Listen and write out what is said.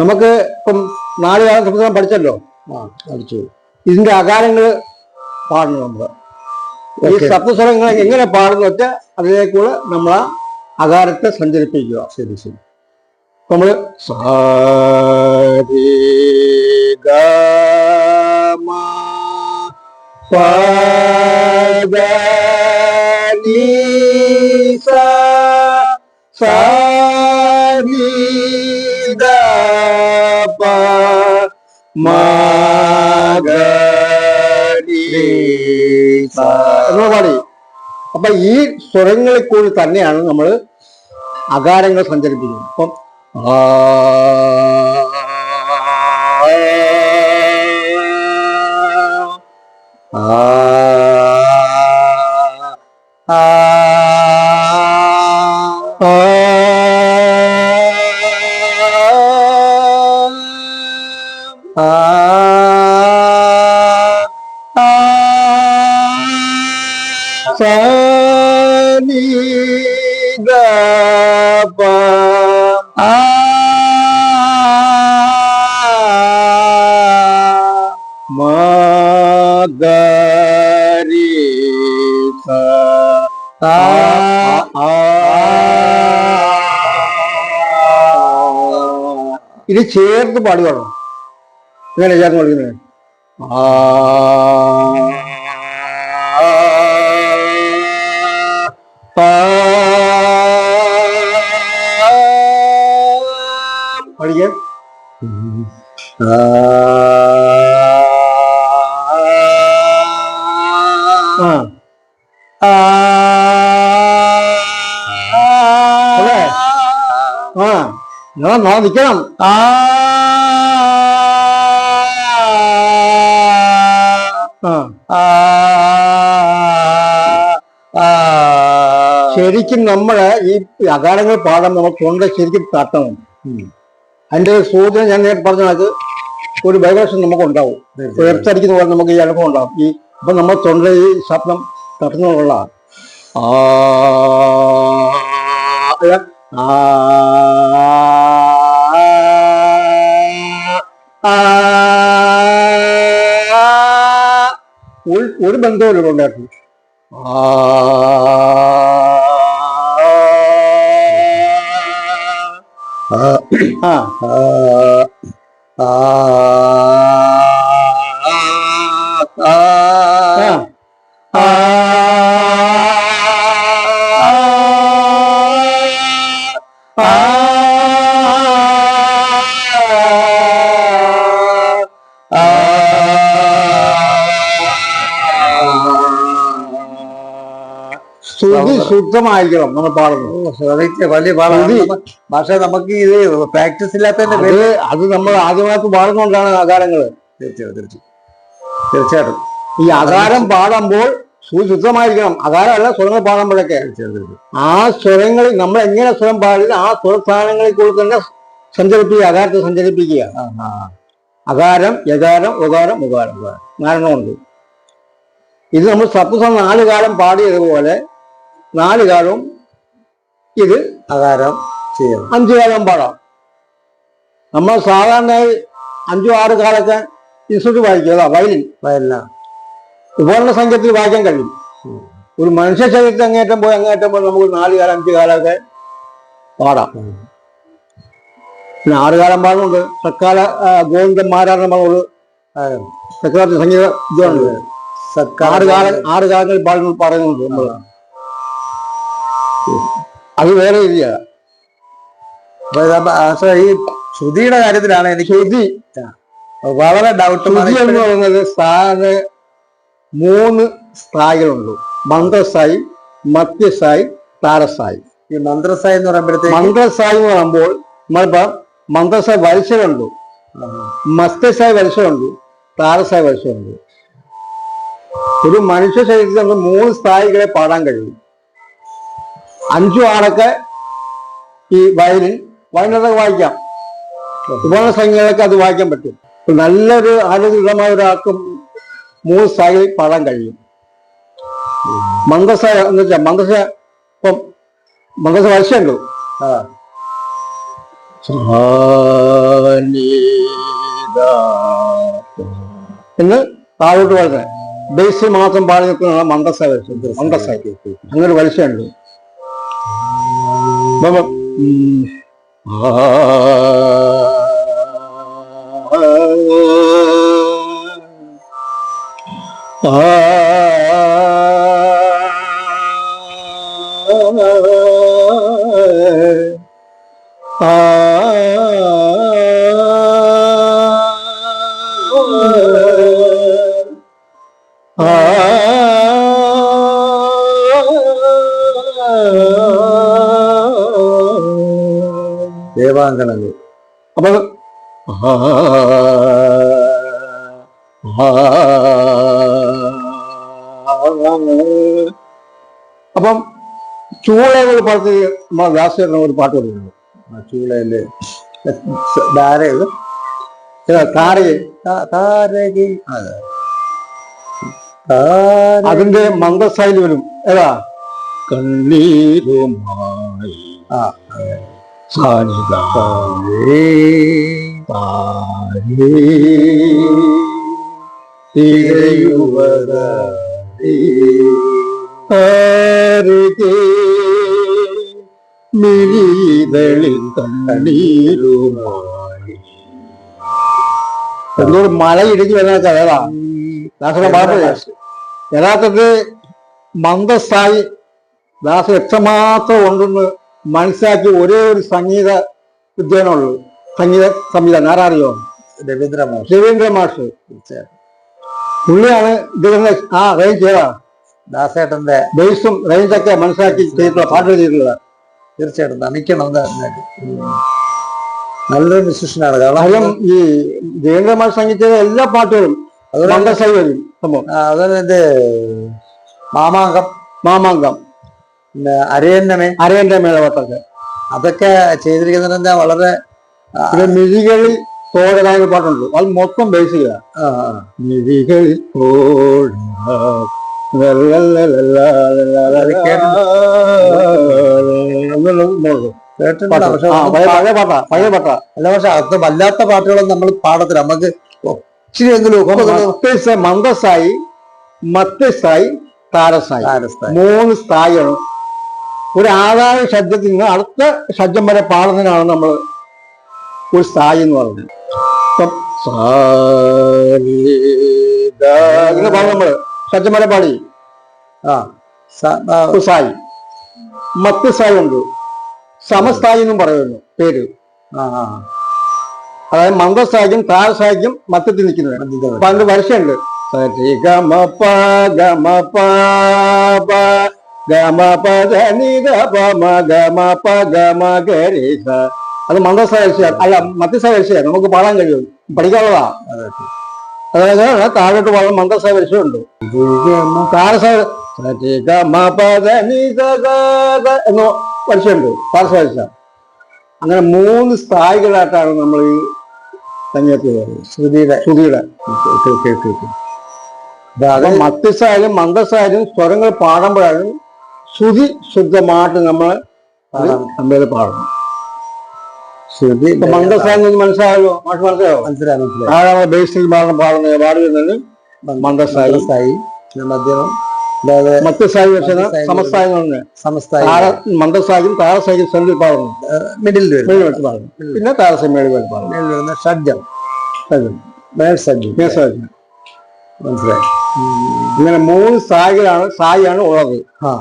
നമുക്ക് ഇപ്പം നാല് കാലം സംസ്കൃതം പഠിച്ചല്ലോ? ആ പഠിച്ചു. ഇതിന്റെ അകാരങ്ങൾ പാടണം നമ്മൾ ഈ. സപ്തസ്വരങ്ങൾ എങ്ങനെ പാടുന്നു വെച്ചാൽ അതിലേക്കൂടെ നമ്മൾ ആ അകാരത്തെ സഞ്ചരിപ്പിക്കുക. ശരി ശരി. നമ്മൾ സാരി ഗ മ പ ഗ നി സ എന്ന് പാടി. അപ്പൊ ഈ സ്വരങ്ങളിൽ കൂടി തന്നെയാണ് നമ്മൾ അകാരങ്ങൾ സഞ്ചരിപ്പിക്കുന്നത്. അപ്പം ആ ആ ഗ ആ മ ഗ രി സ ആ ആ ഇത് ചേർത്ത് പാടുകയാണോ ഇങ്ങനെ ചേർന്ന് പഠിക്കുന്നത് ആ. പഠിക്കാം. ആ? ആ. ഞാൻ നാ നിക്കണം. ആ. ശരിക്കും നമ്മളെ ഈ അകാരങ്ങൾ പാടാൻ നമ്മൾ തൊണ്ട ശരിക്കും തട്ടണം അതിന്റെ സൂചന ഞാൻ നേരത്തെ പറഞ്ഞത് ഒരു വൈബ്രേഷൻ നമുക്ക് ഉണ്ടാവും ഉയർത്തടിക്കുന്ന പോലെ നമുക്ക് ഈ അനുഭവം ഉണ്ടാവും. ഈ അപ്പൊ നമ്മൾ തൊണ്ട ഈ ശബ്ദം തട്ടുന്നുള്ള ആ ഒരു ബന്ധവും ഉണ്ടായിരുന്നു ആ ആ ശ്രുതി ശുദ്ധമായിരിക്കണം നമ്മൾ പാടുന്നത്. വലിയ പാടാണ്. പക്ഷെ നമുക്ക് ഇത് പ്രാക്ടീസ് ഇല്ലാത്തതിന്റെ അത് പേര് അത് നമ്മൾ ആദ്യമായിട്ട് പാടുന്നതുകൊണ്ടാണ് ആകാരങ്ങൾ തീർച്ചയായും തീർച്ചയായും തീർച്ചയായിട്ടും. ഈ അകാരം പാടുമ്പോൾ ശ്രുതി ശുദ്ധമായിരിക്കണം. അകാരമല്ല സ്വരങ്ങൾ പാടുമ്പോഴൊക്കെ. ആ സ്വരങ്ങളിൽ നമ്മൾ എങ്ങനെ സ്വരം പാടി ആ സ്വരസ്ഥാനങ്ങളിൽ കൂടി തന്നെ സഞ്ചരിപ്പിക്കുക അകാരത്തെ സഞ്ചരിപ്പിക്കുക. അകാരം യകാരം ഉകാരം ഉകാരം. നാരണമുണ്ട് ഇത് നമ്മൾ സപ്തസം നാല് കാലം പാടിയതുപോലെ നാല് കാലവും ഇത് അകാരം ചെയ്യണം അഞ്ചു കാലം പാടാം. നമ്മൾ സാധാരണയായി അഞ്ചു ആറ് കാലൊക്കെ ഇൻസ്റ്റിറ്റ്യൂട്ട് വായിക്കുക അതാ വയലിൻ. വയലിന. ഉപകരണ സംഖ്യത്തിൽ വായിക്കാൻ കഴിയും. ഒരു മനുഷ്യ ശരീരത്തിൽ അങ്ങേറ്റം പോയി അങ്ങേറ്റം പോയി നമുക്ക് നാല് കാലം അഞ്ച് കാലമൊക്കെ പാടാം. പിന്നെ ആറ് കാലം പാടുന്നുണ്ട്. സക്കാല ഗോവിന്ദന്മാരാണ് നമ്മളോട് ചക്രവർത്തി സംഗീത ഇതാണ് ആറ് കാലം. ആറ് കാലങ്ങളിൽ പാടുന്നു പറയുന്നുണ്ട് നമ്മൾ അത് വേറെ രീതിയാണ് അപ്പൊ ഈ ശ്രുതിയുടെ കാര്യത്തിലാണ് എനിക്ക് ശ്രുതി. വളരെ ഡൗട്ട് എന്ന് പറയുന്നത് സ്ഥാന മൂന്ന് സ്ഥായികളുണ്ട്. മന്ത്രസായി മത്യസായി താരസായി. ഈ മന്ത്രസായി എന്ന് പറയുമ്പോഴത്തേക്ക് മന്ത്രസായി എന്ന് പറയുമ്പോൾ നമ്മളിപ്പോ മന്ത്രസായി വരിശലുണ്ട് മസ്തസായി വരിശലുണ്ട് താരസായി വരിശലുണ്ട് ഒരു മനുഷ്യ ശരീരത്തിൽ നമുക്ക് മൂന്ന് സ്ഥായികളെ പാടാൻ കഴിയും. അഞ്ചു ആളൊക്കെ ഈ വയലിൽ വയലിനൊക്കെ വായിക്കാം. ഉപകരണ സംഖ്യകളൊക്കെ അത് വായിക്കാൻ പറ്റും. നല്ലൊരു ആരോഗ്യമായ ഒരാൾക്കും മൂന്ന് സ്ഥായി പാടാൻ കഴിയും. മന്ദസ എന്ന് വെച്ചാൽ മന്ദസ ഇപ്പം മന്ദസ വരിശയുണ്ട് ആ. എന്ന് താഴോട്ട് വളരെ ബേസിൽ മാത്രം പാടി നിൽക്കുന്ന മന്ദസ വരിശ മന്ദസ അങ്ങനെ ഒരു വരിശയുണ്ട് അപ്പം, ഉം, ദേവാങ്കണങ്ങൾ അപ്പൊ അപ്പം ചൂളകൾ പാട്ട് നമ്മളെ വ്യാസേട്ടൻ ഒരു പാട്ട് പറയുന്നു ചൂളയിൽ ധാരകൾ താരയെ താരകി അതെ അതിന്റെ മന്ദസായിൽ വരും ഏതാ കണ്ണീരുമായി ആ സാനിത മിഴിതളിൽ കണ്ണീരുമായി എന്നോട് മല ഇടിഞ്ഞു വരുന്ന കഥകളാണ് ദാസന പാടില്ല യഥാർത്ഥത്തിൽ മന്ദസ്ഥായി ദാസ എത്രമാത്രം ഉണ്ടെന്ന് മനസ്സിലാക്കി ഒരേ ഒരു സംഗീത വിദ്വാനുള്ളൂ സംഗീത സംവിധാനം. ആരറിയോ? രവീന്ദ്ര മാഷ്. രവീന്ദ്ര മാഷ്. പുള്ളിയാണ് ഇതിന്റെ ആ റേഞ്ച് ചെയ്താ ദാസേട്ടന്റെ ബേസും റേഞ്ചൊക്കെ മനസ്സിലാക്കി ചെയ്തിട്ടുള്ള പാട്ട് ചെയ്തിട്ടുള്ളത് തീർച്ചയായിട്ടും നമിക്കണം. നല്ലൊരു മ്യൂസിഷ്യനാണ് കാരണം ഈ രവീന്ദ്ര മാഷ് സംഗീത എല്ലാ പാട്ടുകളും അതുപോലെ അതുപോലെ ഇത് മാമാങ്കം. മാമാങ്കം. അരയന്നമേ അരയന്റെ മേളവട്ടൊക്കെ അതൊക്കെ ചെയ്തിരിക്കുന്നത് വളരെ പിന്നെ മിഴികളിൽ തോഴരായ പാട്ടുണ്ട്. അത് മൊത്തം ബേസ്. മിഴികളിൽ തോഴ പഴയ പാട്ടാ പഴയ പാട്ടാ. അല്ല പക്ഷെ അത് വല്ലാത്ത പാട്ടുകളൊന്നും നമ്മൾ പാടത്തില്ല. നമുക്ക് ഒന്ന് മത്തസായി മന്ദസായി മത്യസായി താരസായി. മൂന്ന് സ്ഥായിയാണ് ഒരു ആധാര ശബ്ദത്തിൽ നിന്ന് അടുത്ത ശബ്ദം വരെ പാടുന്നതിനാണ് നമ്മൾ ഒരു സ്ഥായി എന്ന് പറയുന്നത്. ഇങ്ങനെ പാടും നമ്മൾ. ശബ്ദം വരെ പാടി. ആ സായി. മത്ത് സായി ഉണ്ട്. സമസ്ഥായി എന്നും പറയുന്നു. പേര്. അതായത് മന്ദസായിക്കും താരസായിക്കും മത്തത്തിൽ നിൽക്കുന്നത്. പണ്ട് അതിന്റെ വരിശയുണ്ട് സരി ഗമ പ ഗമ പ ഗമ പ ധ നി ധ പ മ ഗമ പ ഗമ ഗരി സ അത് മന്ദസായ വരിശയാണ് അല്ല മധ്യസായ വരിശയാണ് നമുക്ക് പാടാൻ കഴിയും. പഠിക്കാനുള്ളതാ. അതെ. അതായത് താഴോട്ട് പാടാൻ മന്ദസായ വരിശയുണ്ട് താരസായ ഗമ പ ധ നി ധ ഗ ധ എന്നോ വരിശയുണ്ട് താരസായ വരിശ അങ്ങനെ മൂന്ന് സ്ഥായികളായിട്ടാണ് നമ്മൾ ഈ സംഗീതത്തിൽ ശ്രുതിയുടെ. ശ്രുതിയുടെ. Okay, okay, okay, okay. അപ്പൊ അത് അപ്പൊ മത്യസായാലും മന്ദസായാലും സ്വരങ്ങൾ പാടുമ്പോഴാണ് ശ്രുതി ശുദ്ധമായിട്ട് നമ്മൾ. തമ്മിൽ പാടണം ശ്രുതി എന്ന് മനസ്സിലായല്ലോ? മാഷ് മനസ്സിലായോ? മനസ്സിലായി മനസ്സിലായി. ആരാണ് ബേസിക് പാടണം പാടുന്നത് പാടി വരുന്നത് മന്ദസായി മന്ദസ്ഥായി പിന്നെ മധ്യമം മത്യസായി വെച്ചാൽ മന്ദസായി സമസ്ഥായി സമസ്ഥായി താര മന്ദസായും താരസായും സെന്റിൽ പാടുന്നു. മിഡിൽ മേളിൽ പാടുന്നു. പിന്നെ താരസം മേളിൽ പാടുന്നു. മേളിൽ വരുന്ന ഷഡ്ജം. മേൽ ഷഡ്ജം. മേസായി. മനസ്സിലായി. ഇങ്ങനെ മൂന്ന് സായികളാണ് സായിയാണ് ഉള്ളത്. ആ.